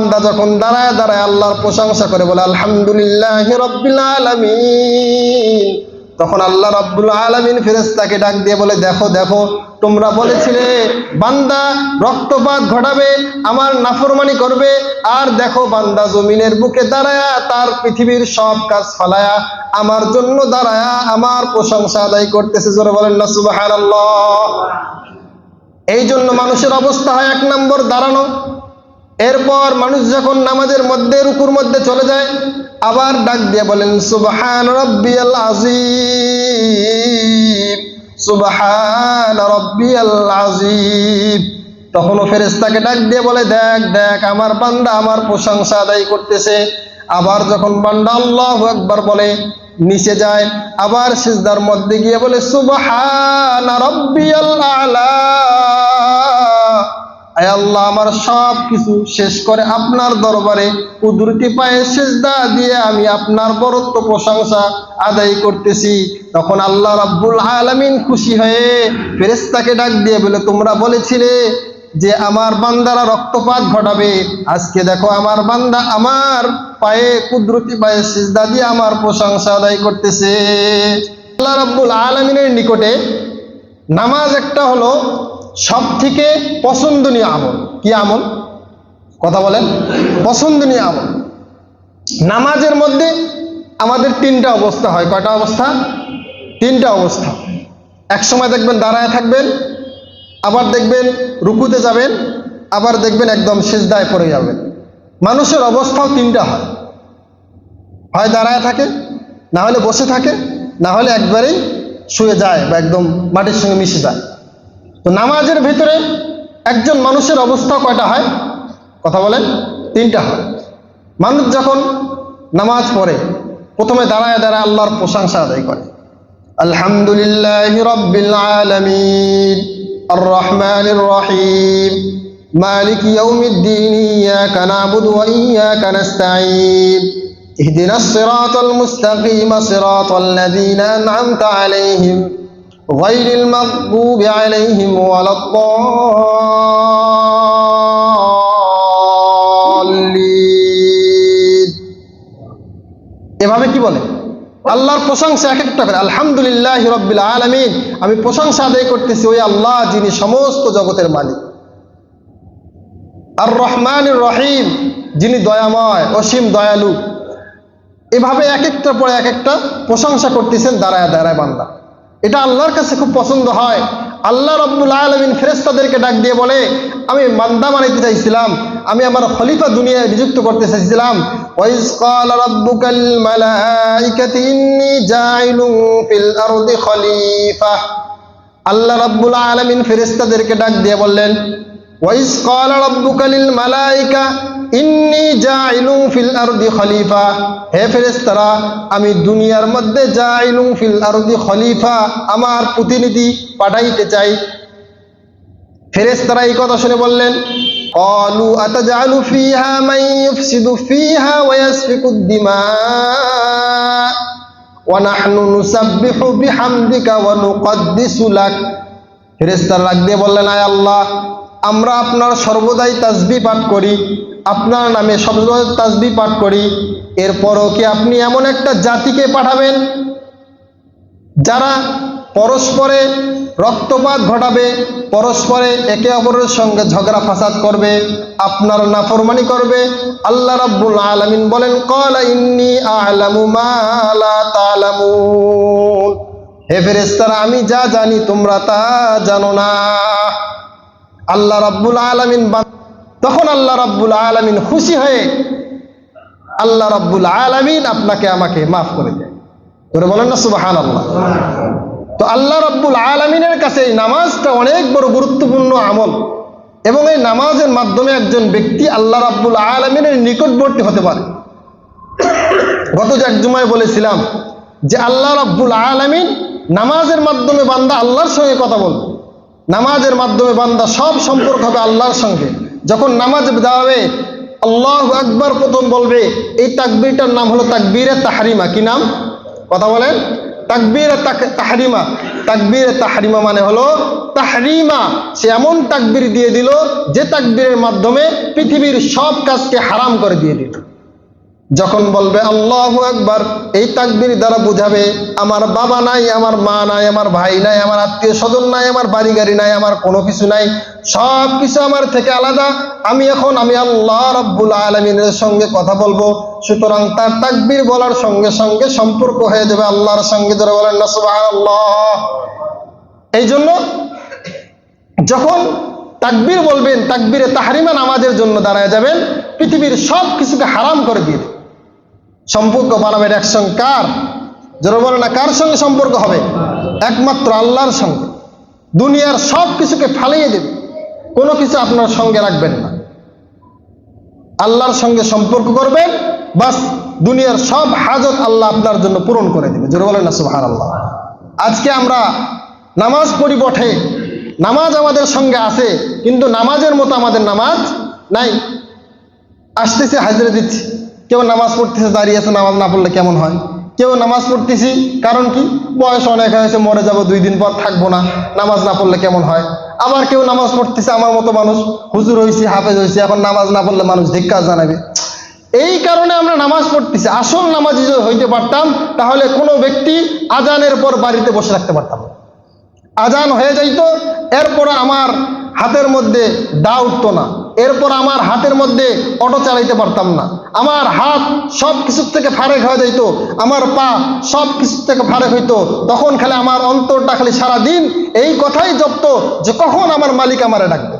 বান্দা যখন দাঁড়ায় দাঁড়ায় আল্লাহর প্রশংসা করে বলে, আলহামদুলিল্লাহ আলামিন। তখন আল্লাহ রব্বুল আলামিন ফেরেশতাকে ডাক দিয়ে বলে, দেখো দেখো, তোমরা বলেছিলে, বান্দা রক্তপাত ঘটাবে, আমার নাফরমানি করবে, আর দেখো বান্দা জমিনের বুকে দাঁড়ায়া, তার পৃথিবীর সব কাজ ফালায়া, আমার জন্য দাঁড়ায়া, আমার প্রশংসা আদায় করতেছে। জোরে বলেন না, সুবহানাল্লাহ। এই জন্য মানুষের অবস্থা হয় এক নম্বর দাঁড়ানো এরপর মানুষ যখন নামাজের মধ্যে, রুকুর মধ্যে চলে যায়, আবার ডাক দিয়ে বলেন, সুবহান রব্বিয়াল আজিম সুবহান রব্বিয়াল আজিম তখনও ফেরেশতাকে ডাক দিয়ে বলে, দেখ দেখ, আমার বান্দা আমার প্রশংসা আদায় করতেছে। আবার যখন বান্দা আল্লাহ একবার বলে, নিচে যায়, আবার সিজদার মধ্যে গিয়ে বলে, সুবহান রব্বিয়াল আলা আল্লাহ, আমার সব কিছু শেষ করে আপনার দরবারে। কুদরতি পায়ে সেজদা দিয়ে আমি আপনার বরত্ব প্রশংসা আদায় করতেছি। তখন আল্লাহ রাব্বুল আলামিন খুশি হয়ে ফেরেশতাকে ডাক দিয়ে বলে, তোমরা বলেছিলে যে আমার বান্দারা রক্তপাত ঘটাবে। আজকে দেখো আমার বান্দা আমার পায়ে কুদরতি পায়ে সিজদা দিয়ে আমার প্রশংসা আদায় করতেছে। আল্লাহ রাব্বুল আলামিনের নিকটে নামাজ একটা হলো সব থেকে পছন্দনীয় আমল? কি আমল? কথা বলেন। পছন্দনীয় আমল। নামাজের মধ্যে আমাদের তিনটা অবস্থা হয়। কয়টা অবস্থা? তিনটা অবস্থা। এক সময় দেখবেন দাঁড়ায় থাকবেন, আবার দেখবেন রুকুতে যাবেন, আবার দেখবেন একদম সেজদায় পড়ে যাবেন। মানুষের অবস্থাও তিনটা হয়। হয় দাঁড়ায় থাকে, না হলে বসে থাকে, না হলে একবারেই শুয়ে যায় বা একদম মাটির সঙ্গে মিশে যায়। তো নামাজের ভিতরে একজন মানুষের অবস্থা কয়টা হয়? কথা বলেন, তিনটা হয়। মানুষ যখন নামাজ পড়ে, প্রথমে দাঁড়ায় দাঁড়ায় আল্লাহর প্রশংসা আদায় করে। আলহামদুলিল্লাহ রব্বিল আর রহমান রহিম মালিক ইয়াউমিদ্দিন, ইয়াকা নাবুদু ওয়া ইয়াকা নাস্তাঈন, ইহদিনাস সিরাতাল মুস্তাকিম সিরাতাল লাযীনা আন'আমতা আলাইহিম। غير المغضوب عليهم ولا الضالين এভাবে কি বলে আল্লাহর প্রশংসা এক একটা করে আলহামদুলিল্লাহ রব্বিল আলামিন আমি প্রশংসা আদায় করতেছি ওই আল্লাহ যিনি সমস্ত জগতের মালিক আর রহমান রহিম যিনি দয়াময় অসীম দয়ালু এভাবে এক একটা পরে এক একটা প্রশংসা করতেছেন দাঁড়ায় দাঁড়ায় বান্দা এটা আল্লাহর কাছে খুব পছন্দ হয়। আল্লাহ রব্বুল আলমিন ফেরেস্তাদেরকে ডাক দিয়ে বলে, আমি মান্দা বানাইতে চাইছিলাম, আমি আমার খলিফা দুনিয়ায় নিযুক্ত করতে চাইছিলাম। আল্লাহ রাব্বুল আলামিন ফেরেশতাদেরকে ডাক দিয়ে বললেন, ওয়াইজ ক্বালা রাব্বুকা লিল মালাইকা ইন্নি জাইলুং ফিল আরদি খলিফা হে ফেরেস্তারা আমি দুনিয়ার মধ্যে যা ইলুম ফিল আরদি খলিফা আমার প্রতিনিধি পাঠাইতে চাই। ফেরেস্তারা এই কথা শুনে বললেন, কলু আতাজালু ফিহা মাই ইফসিদু ফিহা ওয়া ইয়াসফিকু দিমা, ওয়া নাহনু নুসাব্বিহু বিহামদিকা ওয়া নুকদ্দিসু লাক। ফেরেস্তারা রাগ দিয়ে বললেন, আয় আল্লাহ, আমরা আপনার সর্বদাই তাজবি পাঠ করি। আপনার নামে সর্বদাই তাসবি পাঠ করি, এরপরও কি আপনি এমন একটা জাতিকে পাঠাবেন, যারা পরস্পরে রক্তপাত ঘটাবে, পরস্পরে একে অপরের সঙ্গে ঝগড়া ফাসাদ করবে, আপনার নাফরমানি করবে? আল্লাহ রাব্বুল আলামিন বলেন, ক্বালা ইন্নী আ'লামু মা লা তা'লামুন। হে ফেরেশতারা, আমি যা জানি তোমরা তা জানো না। আল্লাহ রাব্বুল আলামিন তখন আল্লাহ রাব্বুল আলামিন খুশি হয়ে আল্লাহ রাব্বুল আলামিন আপনাকে আমাকে মাফ করে দেয়। তোরে বলেন না, সুবহানাল্লাহ। তো আল্লাহ রাব্বুল আলমিনের কাছে এই নামাজটা অনেক বড় গুরুত্বপূর্ণ আমল এবং এই নামাজের মাধ্যমে একজন ব্যক্তি আল্লাহ রাব্বুল আলমিনের নিকটবর্তী হতে পারে। গত যে বলেছিলাম যে আল্লাহ রাব্বুল আলমিন নামাজের মাধ্যমে বান্দা আল্লাহর সঙ্গে কথা বলবে। নামাজের মাধ্যমে বান্দা সব সম্পর্ক হবে আল্লাহর সঙ্গে। যখন নামাজ দাঁড়াবে আল্লাহ আকবার প্রথম বলবে, এই তাকবীরটার নাম হলো তাকবীরে তাহারিমা। কি নাম? কথা বলেন। তাকবীর তাহরিমা। তাকবীরে তাহরিমা মানে হলো তাহরিমা। সে এমন তাকবির দিয়ে দিল, যে তাকবীরের মাধ্যমে পৃথিবীর সব কাজকে হারাম করে দিয়ে দিল। যখন বলবে, আল্লাহ একবার এই তাকবির দ্বারা বুঝাবে, আমার বাবা নাই, আমার মা নাই, আমার ভাই নাই, আমার আত্মীয় স্বজন নাই, আমার বাড়ি গাড়ি নাই, আমার কোনো কিছু নাই সব কিছু আমার থেকে আলাদা। আমি এখন, আমি আল্লাহ রব্বুল আলমিনের সঙ্গে কথা বলব। সুতরাং তার তাকবীর বলার সঙ্গে সঙ্গে সম্পর্ক হয়ে যাবে আল্লাহর সঙ্গে। ধরে বলেন না, সুবহানাল্লাহ। এই জন্য যখন তাকবীর বলবেন, তাকবীরে তাহারিমা নামাজের জন্য দাঁড়ায় যাবেন, পৃথিবীর সব কিছুকে হারাম করে দিয়ে সম্পর্ক বানাবেন একসঙ্গে কার? যারা বলে না, কার সঙ্গে সম্পর্ক হবে? একমাত্র আল্লাহর সঙ্গে। দুনিয়ার সব কিছুকে ফালিয়ে দেবে কোনো কিছু আপনার সঙ্গে রাখবেন না। আল্লাহর সঙ্গে সম্পর্ক করবেন, বাস দুনিয়ার সব হাজত আল্লাহ আপনার জন্য পূরণ করে দেবে। জোরে বলেন না সুহার আল্লাহ আজকে আমরা নামাজ পড়ি বটে, নামাজ আমাদের সঙ্গে আছে, কিন্তু নামাজের মতো আমাদের নামাজ নাই। আসতেছে, হাজিরা দিচ্ছি। কেউ নামাজ পড়তেছে, দাঁড়িয়ে আছে, নামাজ না পড়লে কেমন হয়? কেউ নামাজ পড়তেছি, কারণ কি? বয়স অনেক হয়েছে, মরে যাব, দুই দিন পর থাকব না, নামাজ না পড়লে কেমন হয়? আবার কেউ নামাজ পড়তেছে, আমার মতো মানুষ। হুজুর হয়েছে হাফেজ হয়েছে এখন নামাজ না পড়লে মানুষ ধিক্কার জানাবে। এই কারণে আমরা নামাজ পড়তেছি, আসল নামাজ যদি হইতে পারতাম, তাহলে কোনো ব্যক্তি আজানের পর বাড়িতে বসে রাখতে পারতাম আজান হয়ে যাইতো, এরপর আমার হাতের মধ্যে দা উঠত না। এরপর আমার হাতের মধ্যে অটো চালাইতে পারতাম না। আমার হাত সব কিছুর থেকে ফারেক হয়ে যাইতো, আমার পা সব কিছুর থেকে ফারেক হইতো। তখন খালি আমার অন্তরটা খালি সারাদিন এই কথাই জপ্ত যে কখন আমার মালিক আমারে ডাকবে।